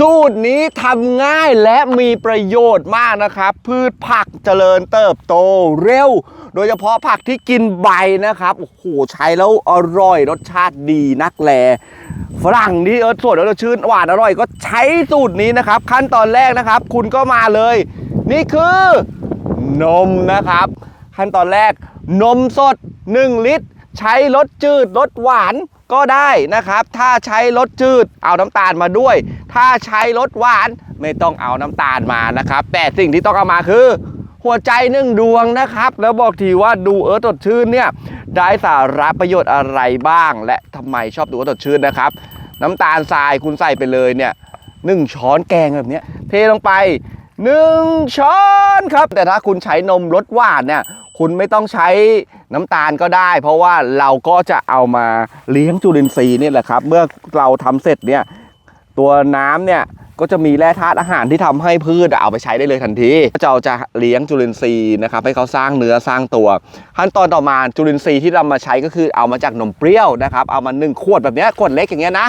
สูตรนี้ทำง่ายและมีประโยชน์มากนะครับ พืชผักเจริญเติบโตเร็ว โดยเฉพาะผักที่กินใบนะครับ โอ้โห ใช้แล้วอร่อยรสชาติดีนักแลฝรั่งที่เออสดแล้วชื่นหวานอร่อย ก็ใช้สูตรนี้นะครับ ขั้นตอนแรกนะครับ คุณก็มาเลย นี่คือนมนะครับ ขั้นตอนแรกนมสด 1 ลิตร ใช้รสจืดรสหวาน ก็ได้นะครับ ถ้าใช้รสจืดเอาน้ำตาลมาด้วย ถ้าใช้รสหวานไม่ต้องเอาน้ำตาลมานะครับ แต่สิ่งที่ต้องเอามาคือ หัวใจหนึ่งดวงนะครับ แล้วบอกทีว่าดูเอิร์ธสดชื่นเนี่ยได้สาระประโยชน์อะไรบ้าง และทำไมชอบดูเอิร์ธสดชื่นนะครับ น้ำตาลทรายคุณใส่ไปเลยเนี่ยหนึ่งช้อนแกงแบบนี้เทลงไป หนึ่งช้อนครับ แต่ถ้าคุณใช้นมรสหวานเนี่ยคุณไม่ต้องใช้น้ำตาลก็ได้ เพราะว่าเราก็จะเอามาเลี้ยงจุลินทรีย์นี่แหละครับ เมื่อเราทำเสร็จเนี่ยตัวน้ำเนี่ยก็จะมีแร่ธาตุอาหารที่ทำให้พืชเอาไปใช้ได้เลยทันทีเราจะเลี้ยงจุลินทรีย์นะครับให้เขาสร้างเนื้อสร้างตัว ขั้นตอนต่อมาจุลินทรีย์ที่เรามาใช้ก็คือเอามาจากนมเปรี้ยวนะครับ เอามาหนึ่งขวดแบบเนี้ยขวดเล็กอย่างเงี้ยนะ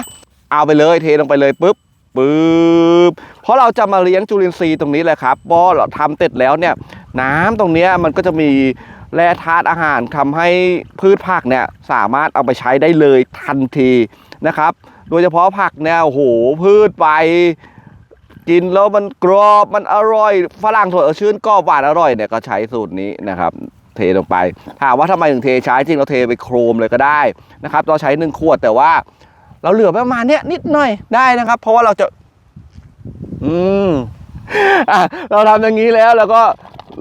เอาไปเลยเทลงไปเลยปุ๊บ ปุ๊บเพราะเราจะมาเลี้ยงจุลินทรีย์ตรงนี้แหละครับพอเราทำเสร็จแล้วเนี่ยน้ำตรงนี้มันก็จะมีแร่ธาตุอาหารทำให้พืชผักเนี่ยสามารถเอาไปใช้ได้เลยทันทีนะครับ โดยเฉพาะผักเนี่ยโอ้โหพืชไปกินแล้วมันกรอบมันอร่อยฝรั่งถั่วชื่นกรอบหวานอร่อยเนี่ยก็ใช้สูตรนี้นะครับเทลงไปถามว่าทำไมถึงเทใช้จริงเราเทไปโครมเลยก็ได้นะครับเราใช้หนึ่งขวดแต่ว่า เราเหลือประมาณเนี้ยนิดหน่อยได้นะครับ เพราะว่าเราจะ อืมอเราทำอย่างนี้แล้วแล้วก็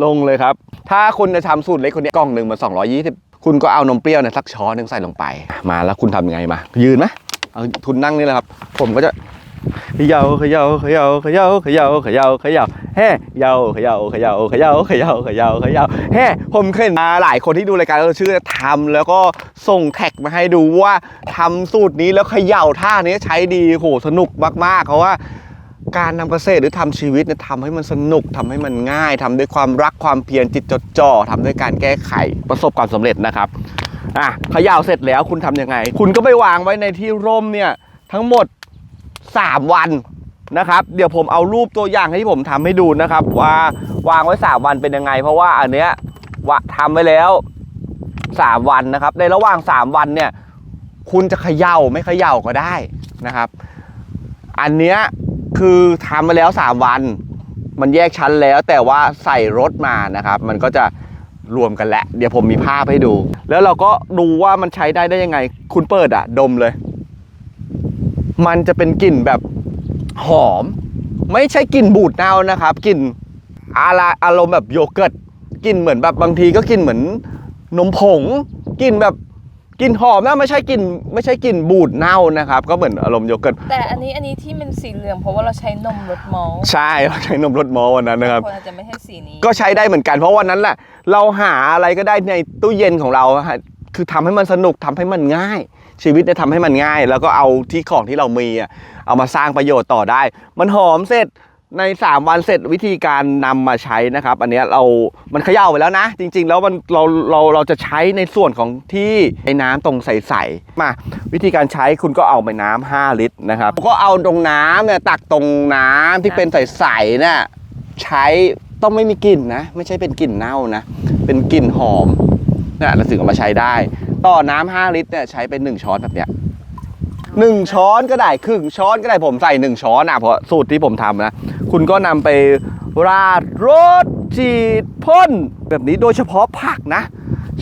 ลงเลยครับ ถ้าคุณจะทำสูตรเล็กคนนี้กล่องหนึ่งมัน220คุณก็เอานมเปรี้ยวเนี่ยสักช้อนหนึ่งใส่ลงไป มาแล้วคุณทำยังไงมา ยืนไหมเอาทุนนั่งนี่แหละครับ ผมก็จะเขย่าเขย่าเขย่าเขย่าเขย่าเขย่าเขย่า แฮ่เยาเขย่าเขย่าเขย่าเขย่าเขย่าเขย่าแฮ่ผมเคยมาหลายคนที่ดูรายการเราชื่อทำแล้วก็ส่งแท็กมาให้ดูว่าทำสูตรนี้แล้วเขย่าท่านี้ใช้ดีโหสนุกมากๆเพราะว่าการทำเกษตรหรือทำชีวิตเนี่ยทำให้มันสนุกทำให้มันง่ายทำด้วยความรักความเพียรจิตจดจ่อทำด้วยการแก้ไขประสบความสำเร็จนะครับอะเขย่าเสร็จแล้วคุณทำยังไง คุณก็ไปวางไว้ในที่ร่มเนี่ยทั้งหมด 3 วัน นะครับเดี๋ยวผมเอารูปตัวอย่างที่ผมทำให้ดูนะครับว่าวางไว้3วันเป็นยังไง เพราะว่าอันเนี้ยวะทำไว้แล้ว 3 วันนะครับ ในระหว่าง 3 วันเนี่ย คุณจะเขย่าไม่เขย่าก็ได้นะครับ อันเนี้ยคือทำมาแล้ว 3 วัน มันแยกชั้นแล้วแต่ว่าใส่รถมานะครับ มันก็จะรวมกันแหล้วเดี๋ยวผมมีภาพให้ดู แล้วเราก็ดูว่ามันใช้ได้ได้ยังไง คุณเปิดอะดมเลย มันจะเป็นกลิ่นแบบ หอม ไม่ใช่กลิ่นบูดเน่านะครับกลิ่นอาราอารมณ์แบบโยเกิร์ตกลิ่นเหมือนแบบบางทีก็กลิ่นเหมือนนมผงกลิ่นแบบกลิ่นหอมนะไม่ใช่กลิ่นไม่ใช่กลิ่นบูดเน่านะครับ ก็เหมือนอารมณ์โยเกิร์ตแต่อันนี้อันนี้ที่มันสีเหลืองเพราะว่าเราใช้นมรสมอลต์ใช่เราใช้นมรสมอวันนั้นนะครับคนอาจจะไม่ใช่สีนี้ก็ใช้ได้เหมือนกันเพราะวันนั้นแหละเราหาอะไรก็ได้ในตู้เย็นของเราอะฮะ คือทำให้มันสนุกทำให้มันง่าย ชีวิตเนี่ยทำให้มันง่าย แล้วก็เอาที่ของที่เรามีอะเอามาสร้างประโยชน์ต่อได้ มันหอมเสร็จใน 3 วันเสร็จวิธีการนำมาใช้นะครับ อันนี้เรามันเขย่าไปแล้วนะ จริง ๆ แล้วมันเราเราเราจะใช้ในส่วนของที่ไอ้น้ำตรงใสๆมา วิธีการใช้คุณก็เอาไปน้ำ5ลิตรนะครับก็เอาตรงน้ำเนี่ยตักตรงน้ำที่เป็นใสๆเนี่ยใช้ต้องไม่มีกลิ่นนะ ไม่ใช่เป็นกลิ่นเน่านะ เป็นกลิ่นหอม นะเราถึงเอามาใช้ได้ ต่อน้ำ5ลิตรเนี่ยใช้เป็น1ช้อนแบบเนี้ยหนึ่งช้อนก็ได้ครึ่งช้อนก็ได้ผมใส่หนึ่งช้อนอะเพราะสูตรที่ผมทำนะ คุณก็นำไปราดรสฉีดพ่นแบบนี้โดยเฉพาะผักนะ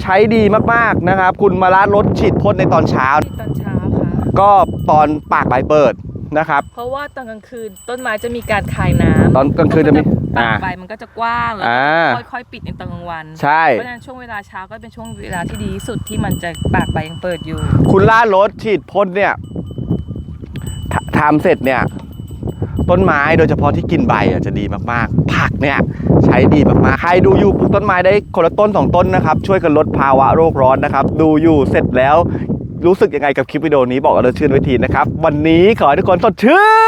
ใช้ดีมากๆนะครับ คุณมาราดรสฉีดพ่นในตอนเช้า ตอนเช้าค่ะก็ตอนปากใบเปิดนะครับ เพราะว่าตอนกลางคืนต้นไม้จะมีการคายน้ำตอนกลางคืนจะมี ปาอ่ากใบมันก็จะกว้างแล้วอ่าก็ค่อยๆ ปิดในตอนกลางวัน ใช่ เพราะฉะนั้นช่วงเวลาเช้าก็เป็นช่วงเวลาที่ดีที่สุดที่มันจะปากใบยังเปิดอยู่ คุณราดรสฉีดพ่นเนี่ยททำเสร็จเนี่ย ต้นไม้โดยเฉพาะที่กินใบอะจะดีมากๆ ผักเนี่ยใช้ดีมากๆ ใครดูอยู่ปลูกต้นไม้ได้คนละต้นสองต้นนะครับ ช่วยกันลดภาวะโรคร้อนนะครับ ดูอยู่เสร็จแล้วรู้สึกยังไงกับคลิปวิดีโอนี้บอกกันเลยชื่นไว้ทีนะครับ วันนี้ขอให้ทุกคนสดชื่น